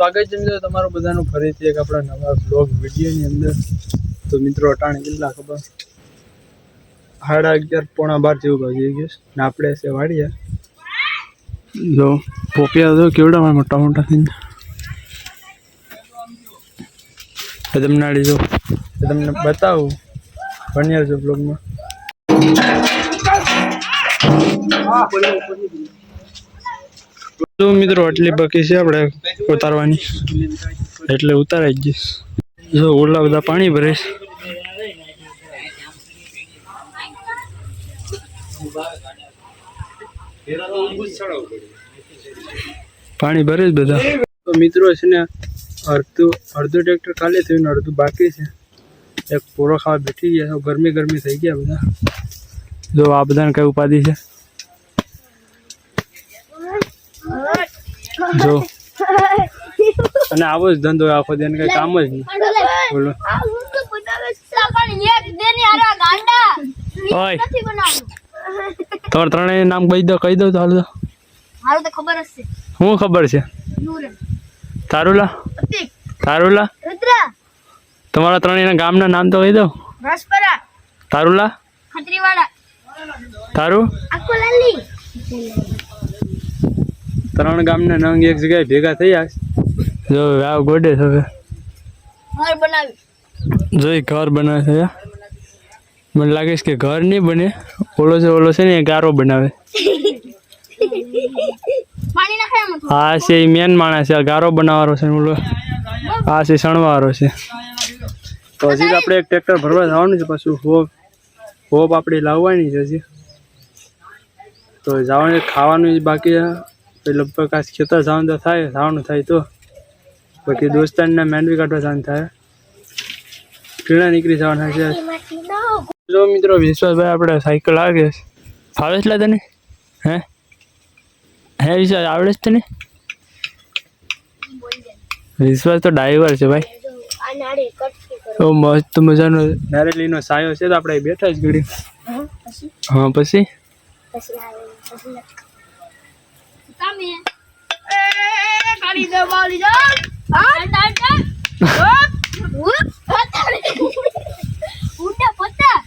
સ્વાગત છે મિત્રો તમારું બધાનું ફરીથી એક આપણા નવા બ્લોગ વિડીયોની અંદર. તો મિત્રો અટાણે કેટલા ખબર? સાડા અગિયાર પોણા બાર જેવું ભાગી ગયું ને આપણે છે વાડિયા જો પોપિયા તો કેવડા મોટા મોટા થઈને. તમને આડી જો. તમને બતાવું ભણ્યા છો બ્લોગમાં તો મિત્રો આટલી બાકી છે આપણે ઉતારવાની. એટલે ઉતારાઈ જ જઈશ. જો ઓલા બધા પાણી ભરીશ પાણી ભરે જ બધા. તો મિત્રો છે ને અડધું અડધું ટ્રેક્ટર ખાલી થયું ને અડધું બાકી છે. એક પૂરો ખાવા બેઠી ગયા ગરમી ગરમી થઈ ગયા બધા. જો આ બધાને કઈ ઉપાધિ છે? જો. અને આવો જ ધંધો આખો દિન કઈ કામ જ નહીં. બોલો. ઓય. તમારે ત્રણેય નામ કહી દો કહી દો તો હાલ દો તો ખબર જ છે. શું ખબર છે? તારુલા? તારુલા? રુદ્ર. તમારા ત્રણેયના ગામના નામ તો કહી દો. રસપરા. તારુલા? ખત્રીવાડા તારું? અકોલાલી ત્રણ ગામના નંગ એક જગ્યાએ ભેગા થયા છે. જો વાવ ગોડે છે હવે. જોઈ ઘર બનાવે છે મને લાગે છે કે ઘર નહીં બને. ઓલો છે ઓલો છે ને એ ગારો બનાવે. હા છે એ મેન માણસ છે આ ગારો બનાવવાનો છે ઓલો. હા છે સણવારો છે. તો હજી તો આપણે એક ટ્રેક્ટર ભરવા જવાનું છે પાછું. હોપ હોપ આપણે લાવવાની છે હજી. તો જવાનું ખાવાનું જ બાકી. પછી લગભગ આ ખેતર સાવન તો થાય જવાનું થાય તો. બાકી દોસ્તારના મેંડવી કાઢવા સાવન થાય. પીણા નીકળી જવાના છે. જો મિત્રો વિશ્વાસભાઈ આપણે સાયકલ છે. ફાવે છે તને? હે? હે વિશ્વાસ આવડે છે તને? વિશ્વાસ તો ડ્રાઈવર છે ભાઈ. તો મસ્ત મજાનો નારેલીનો સાયો છે તો આપણે બેઠા જ ઘડી હા, પછી? તમે એ કાઢી દો હા ટાટ ટાટ ઉપ ઉટા પત્તા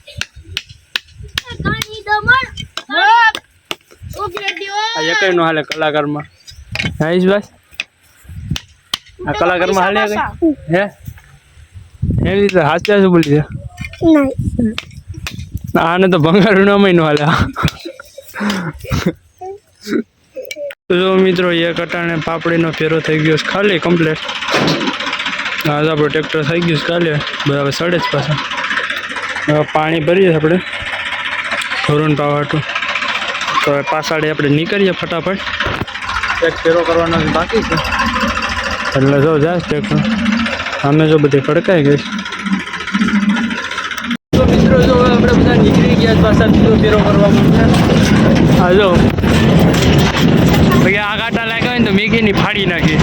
આ એકય નો હાલે કલાકારમાં હા બસ આ કલાકારમાં હાલે કઈ હે એવી રીતે હાસ્યા શું બોલી છે નહીં આને તો ભંગારું નામ નો હાલે તો જો મિત્રો એક અટાણે પાપડીનો ફેરો થઈ ગયો છે ખાલી કમ્પ્લેટ આજ આપણું ટ્રેક્ટર થઈ ગયું છે ખાલી. બરાબર સડે જ પાછા. હવે પાણી ભરીએ આપણે. ધોરણ પાવાટું તો પાછાડે આપણે નીકળીએ ફટાફટ. એક ફેરો કરવાનો બાકી છે. એટલે જો જાય ટ્રેક્ટર અમે જો બધી ફડકાઈ ગઈ. તો છે પાછા બીજો ફેરો કરવા છે? હા ભાઈ આ કાંટા લાગ્યા હોય ને તો મેગીની ફાડી નાખી.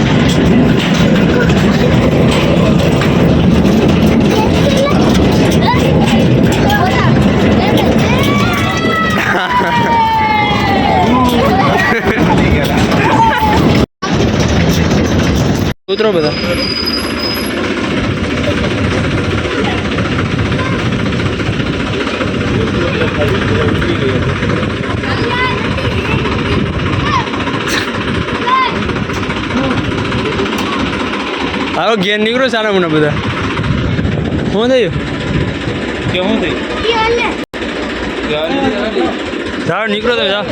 ઉતરો બધા. હાલો ઘેર નીકળો સારા મને બધા. શું થયું? કે શું થયું? જાઓ નીકળો તો જા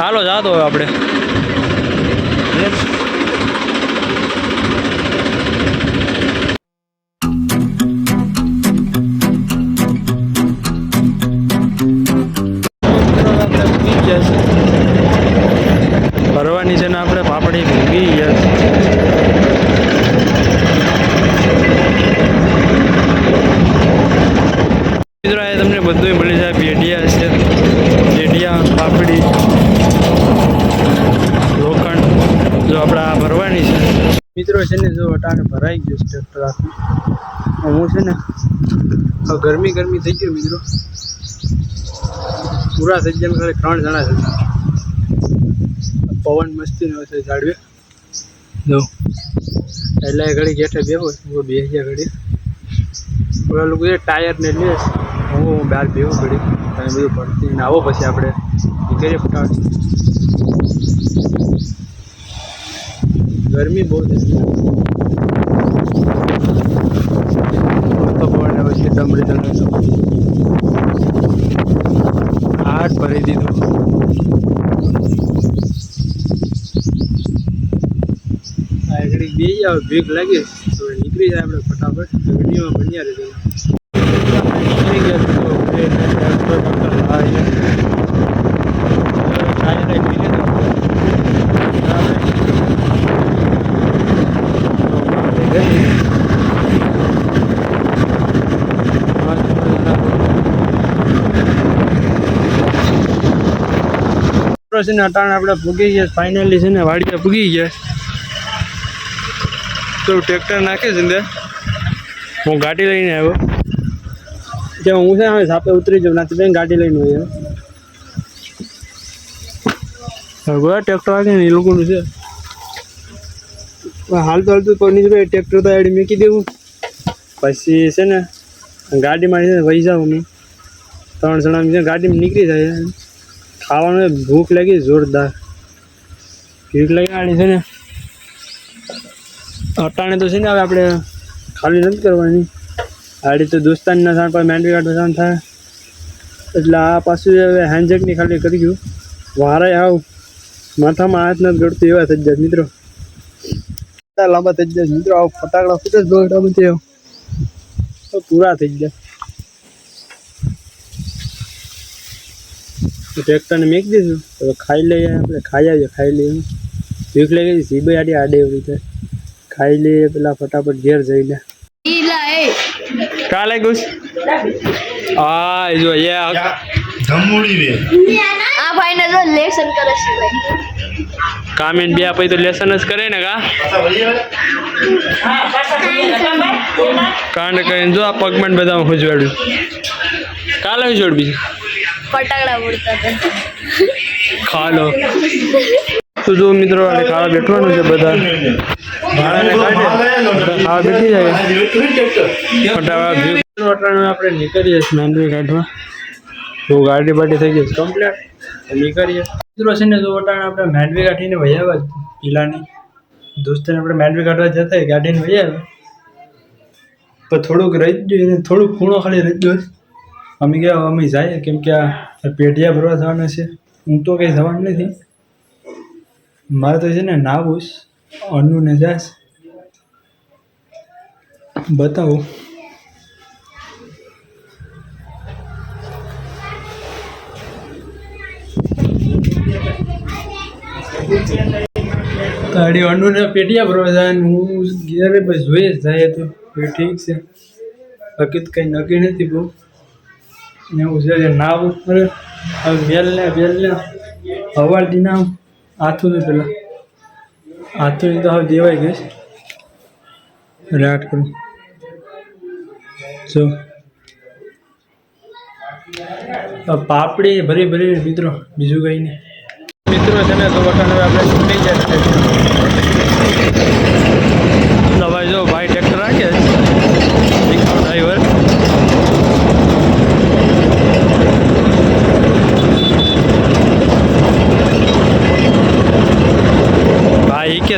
હાલો જાતો આપણે. ને ભરાઈ ગયું ટ્રેક્ટર આખું હું છે ને? ગરમી ગરમી થઈ ગયું મિત્રો. પૂરા થઈ ગયા ખાલી ત્રણ જણા છે. પવન મસ્તી નો છે જાડવે જો. એટલે એ ઘડી ગેઠે બેહો હું બે ગયા ઘડી. પેલા લોકો ટાયર ને લે હું બહાર બેવું ઘડી. તમે બધું પડતી ને આવો પછી આપણે નીકળીએ ફટાફટ. ગરમી બહુ છે તો પવન રીતે હાથ ભરી દીધું. આગળ બે ભીખ લાગી. તો નીકળી જાય આપણે ફટાફટ. વિડીયોમાં બન્યા રહેજો નીકળી ગયા તો બે ને ટ્રેક્ટર બકર લાવીએ. તો ચાય લઈ પી લીધો. આપણે તો આપણે ગઈ. છે ને અટાણે આપણે પૂગી ગયા. ફાઇનલી છે ને વાડીએ પૂગી ગયા. તો ટ્રેક્ટર નાખે છે ને હું ગાડી લઈને આવ્યો. જે હું છે હવે સાપે ઉતરી જાઉં નાથી બેન ગાડી લઈને હોય હવે ટ્રેક્ટર આવે ને એ લોકોનું છે. હાલ તો હાલતું કોઈ નહીં ટ્રેક્ટર તો આડી મૂકી દેવું. પછી છે ને ગાડીમાં જાઉં અમે. ત્રણ જણા ગાડીમાં નીકળી જાય ખાવાનું ભૂખ લાગી, જોરદાર. ભૂખ લાગી છે ને. અટાણે તો છે ને હવે આપણે ખાલી નથી કરવાની. આડી તો દોસ્તાનના સાણ પર માંડવી કાઢવા સાણ થાય. એટલે આ પાછું હવે હેન્ડજેકની ખાલી કરી ગયું. વારાય આવ. માથામાં હાથ નથી ગળતું એવા થઈ જાય મિત્રો. લાંબા થઈ જાય મિત્રો. આવું ફટાકડા ફૂટે તો પૂરા થઈ ગયા ટ્રેક્ટરને મેકી દઈશું તો ખાઈ લઈએ આપણે ખાઈ આવીએ ખાઈ લઈએ. ભીખ લઈ ગઈ સીબે આડી આડે એવી રીતે. ખાઈ લઈએ પેલા ફટાફટ ઘેર જઈને કાલે ગુસ? આ જો એ ધમુડી રે. આ ભાઈને જો લેસન કરે છે ભાઈ. કામેન બે પછી તો લેસન જ કરે ને કા? કાંડ કરીને જો આ પગમાં બધા હું હુજવાડ્યું કાલે જોડ બીજું? ફટાકડા ઉડતા હતા. ખા લો તો જો મિત્રો આપણે ખાવા બેઠવાનું છે બધા. ભાડાને કાઢે ખાવા બેઠી જાય. ફટાકડા મિત્રો આપણે નીકળીએ છીએ માંડવી કાઢવા તો ગાડી પાટી થઈ ગઈ કમ્પ્લીટ નીકળીએ. મિત્રો છે ને તો અટાણે આપણે માંડવી કાઢીને વહી આવ્યા પીલાની. દોસ્તને આપણે માંડવી કાઢવા જતા ગાડીને વહી આવ્યા પણ થોડુંક રહી જ જોઈએ થોડુંક ખૂણો ખાલી રહી ગયો અમે ગયા, અમે જાય કેમ કે આ પેઢિયા ભરવા જવાના છે. હું તો કંઈ જવાનું નથી. મારે તો છે ને નાવું અન્નુને જાસ બતાવો. તારી અનુને પેટિયા ભરવા જાય ને હું ઘેરે બસ જોઈએ જાય તો. ઠીક છે. બાકી તો કંઈ નક્કી નથી બહુ. ને એવું છે નાવ ઉપર હવે વેલ ને વેલ ને હવાલથી નાવ હાથું પેલા. હાથું તો હવે દેવાઈ ગઈ રાટ કરું. જો. પાપડી ભરી ભરી મિત્રો, બીજું કંઈ નહીં. મિત્રો છે ને, તો વટાણ હવે આપણે છૂટી જાય ભાઈ જો ભાઈ ટ્રેક્ટર રાખે ડ્રાઈવર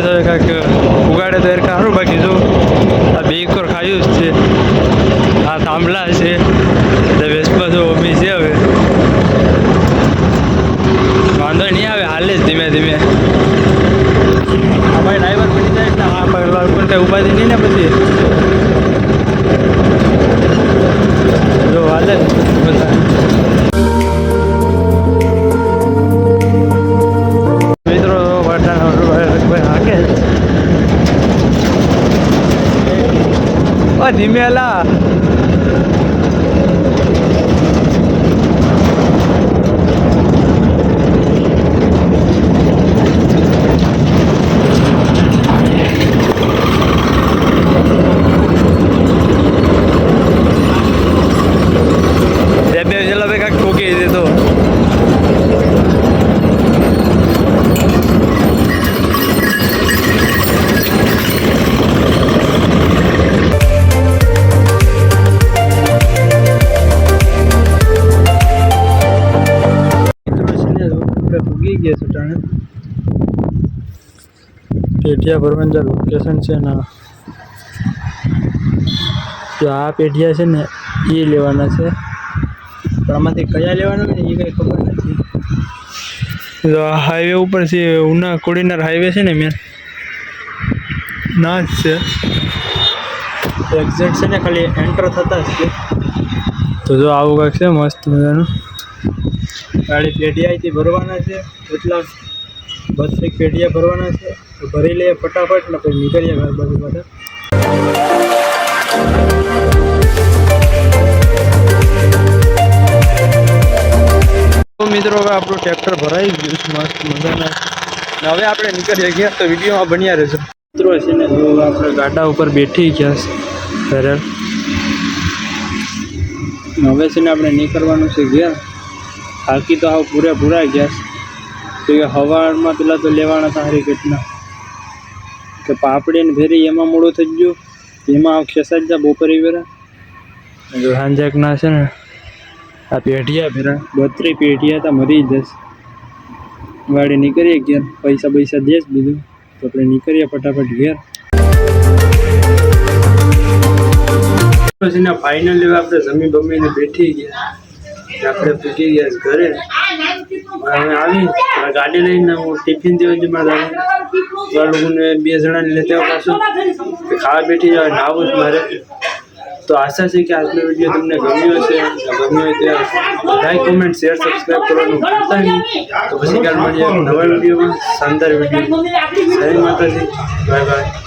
છે કાંઈક ઉગાડે તો એર સારું બાકી જો. આ બે એકર ખાયું જ છે. આ થાંભલા છે. વેસ્પા જો અમી છે હવે. વાંધો નહીં આવે, હાલે જ ધીમે ધીમે. ભાઈ ડ્રાઈવર બની જાય એટલે હા પણ ઉપાધિ નહીં ને પછી. হিমেলা ભરાને પેઢિયા ભરવાનું જે લોકેશન છે ને જો આ પેઢિયા છે ને એ લેવાના છે. પણ આમાંથી કયા લેવાના ને એ કંઈ ખબર નથી. જો આ હાઈવે ઉપર છે ઉના કોડીનાર હાઈવે છે ને મેં ના જ છે. એક્ઝેક્ટ છે ને ખાલી એન્ટર થતા જ છે. તો જો આવું કાંઈક છે મસ્ત મજાનું. ગાડી પેઢિયાથી ભરવાના છે, એટલા એક પેઢિયા ભરવાના છે, તો ભરી લઈએ ફટાફટ, ને પછી નીકળીએ ઘર બાજુ પાછા. મિત્રો, હવે આપણું ટ્રેક્ટર ભરાઈ ગયું છે, મસ્ત મજાના. હવે આપણે નીકળીએ ગયા તો વિડીયોમાં બન્યા રહેશે મિત્રો છે ને, જો આપણે ગાડા ઉપર બેઠી ગયા છે હવે છે ને આપણે નીકળવાનું છે ઘેર. થાકી તો હાવ પૂરેપૂરા ગયા છે. તો કે હવારમાં પેલા તો લેવાના હતા હારી ઘટના. કે પાપડી ને ભેરી એમાં મોડું થઈ ગયું. એમાં આવ ખેસાઈ જા બપોરે વેરા. જો હાંજક ના છે ને, આ પેઢિયા ભેરા, બત્રી પેઢિયા હતા મરી જશ. ગાડી નીકળીએ ઘેર, પૈસા પૈસા દેશ બીજું. તો આપણે નીકળીએ ફટાફટ ઘેર. પછી ફાઇનલી આપણે જમી બમીને બેઠી ગયા. આપણે પૂકી ગયા ઘરે. હવે આવી. ગાડી લઈને હું ટિફિન દેવા જ મારા લોકોને બે જણાને લેતા પાછું. કે ખાવા બેઠી જાય નાવું જ મારે. તો આશા છે કે આજનો વીડિયો તમને ગમ્યો હશે. ગમ્યો હોય તો લાઈક કોમેન્ટ શેર સબસ્ક્રાઈબ કરવાનું ભૂલતા નહીં. તો પછી કાલ મળીએ નવા વિડીયોમાં શાનદાર વીડિયો જય માતાજી. Bye bye.